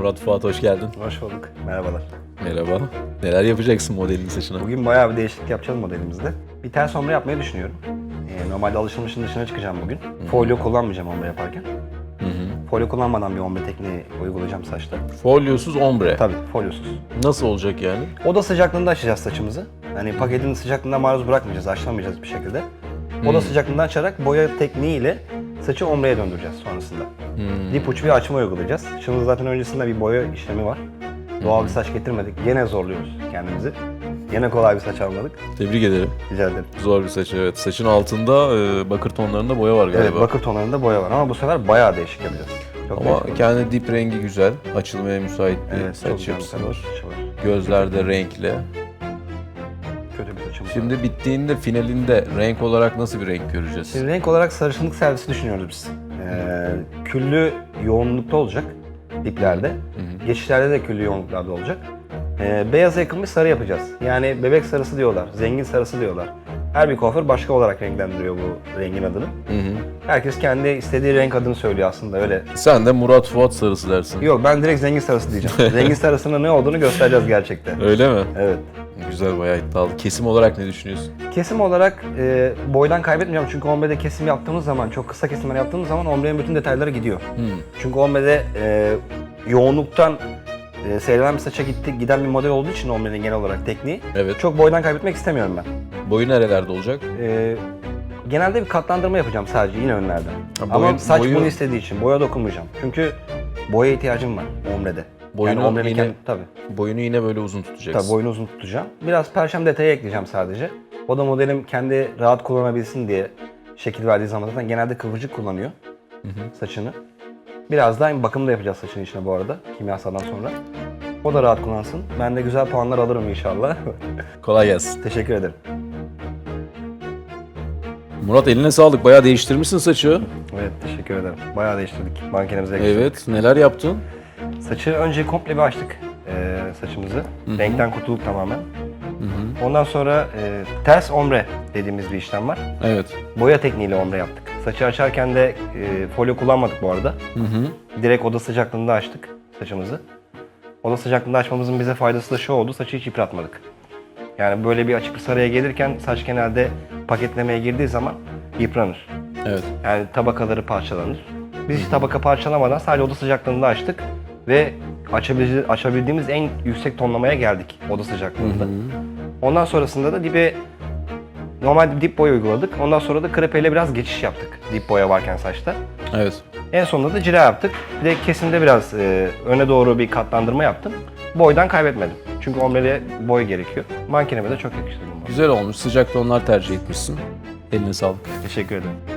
Murat Fuat hoş geldin. Hoş bulduk. Merhabalar. Merhaba. Neler yapacaksın modelinin saçına? Bugün bayağı bir değişiklik yapacağız modelimizde. Bir ters ombre yapmayı düşünüyorum. Ee, normalde alışılmışın dışına çıkacağım bugün. Folyo kullanmayacağım ombre yaparken. Hı hı. Folyo kullanmadan bir ombre tekniği uygulayacağım saçta. Folyosuz ombre. Tabii folyosuz. Nasıl olacak yani? Oda sıcaklığında açacağız saçımızı. Hani paketin sıcaklığına maruz bırakmayacağız, açlamayacağız bir şekilde. Oda sıcaklığında açarak boya tekniğiyle saçı ombreye döndüreceğiz sonrasında. Hmm. Dip uç bir açma uygulayacağız. Şimdi zaten öncesinde bir boya işlemi var. Doğal bir saç getirmedik. Yine zorluyoruz kendimizi. Yine kolay bir saç almadık. Tebrik ederim. Rica ederim. Zor bir saç evet. Saçın altında e, bakır tonlarında boya var galiba. Evet, bakır tonlarında boya var ama bu sefer bayağı değişik yapacağız. Çok Ama değişik kendi dip rengi güzel. Açılmaya müsait bir evet, saç yapısı var. var. Gözlerde renkli. Saçımız var. Şimdi bittiğinde finalinde renk olarak nasıl bir renk göreceğiz? Şimdi renk olarak sarışınlık servisi düşünüyoruz biz. Ee, küllü yoğunlukta olacak diplerde. Geçişlerde de küllü yoğunluklarda olacak. Ee, beyaza yakın bir sarı yapacağız. Yani bebek sarısı diyorlar, zengin sarısı diyorlar. Her bir kuaför başka olarak renklendiriyor bu rengin adını. Hı hı. Herkes kendi istediği renk adını söylüyor aslında öyle. Sen de Murat Fuat sarısı dersin. Yok ben direkt zengin sarısı diyeceğim. zengin sarısının ne olduğunu göstereceğiz gerçekten. Öyle mi? Evet. Güzel bayağı iddialı. Kesim olarak ne düşünüyorsun? Kesim olarak e, boydan kaybetmeyeceğim çünkü ombrede kesim yaptığımız zaman, çok kısa kesimler yaptığımız zaman ombrenin bütün detayları gidiyor. Hmm. Çünkü ombrede e, yoğunluktan e, seyrelen bir saça gitti, giden bir model olduğu için ombrenin genel olarak tekniği. Evet. Çok boydan kaybetmek istemiyorum ben. Boyu nerelerde olacak? E, genelde bir katlandırma yapacağım sadece yine önlerden. Ha, Ama boyun- saç boyu- bunu istediği için boya dokunmayacağım. Çünkü boya ihtiyacım var ombrede. Boyunu yani ombrenin yine- kendi- tabii. Boyunu yine böyle uzun tutacaksın. Tabii boyunu uzun tutacağım. Biraz perşem detayı ekleyeceğim sadece. O da modelim kendi rahat kullanabilsin diye şekil verdiği zaman zaten genelde kıvırcık kullanıyor saçını. Biraz daha bakım da yapacağız saçın içine bu arada kimyasaldan sonra. O da rahat kullansın. Ben de güzel puanlar alırım inşallah. Kolay gelsin. Teşekkür ederim. Murat eline sağlık. Bayağı değiştirmişsin saçı. Evet teşekkür ederim. Bayağı değiştirdik. Mankenimize yakıştırdık. Evet. Neler yaptın? Saçı önce komple bir açtık eee, saçımızı. Renkten kurtulduk tamamen. Ondan sonra eee, ters ombre dediğimiz bir işlem var. Evet. Boya tekniğiyle ombre yaptık. Saçı açarken de e, folyo kullanmadık bu arada. Hı hı. Direkt oda sıcaklığında açtık saçımızı. Oda sıcaklığında açmamızın bize faydası da şu oldu, saçı hiç yıpratmadık. Yani böyle bir açık bir sarıya gelirken saç genelde paketlemeye girdiği zaman yıpranır. Evet. Yani tabakaları parçalanır. Biz hiç tabaka parçalamadan sadece oda sıcaklığında açtık ve açabildi- açabildiğimiz en yüksek tonlamaya geldik oda sıcaklığında. Ondan sonrasında da dibe normal dip boya uyguladık. Ondan sonra da krepeyle biraz geçiş yaptık dip boya varken saçta. Evet. En sonunda da cila yaptık. Bir de kesimde biraz e, öne doğru bir katlandırma yaptım. Boydan kaybetmedim. Çünkü ombrede boy gerekiyor. Mankenime de çok yakıştı. Güzel olmuş. Sıcak tonlar tercih etmişsin. Eline sağlık. Teşekkür ederim.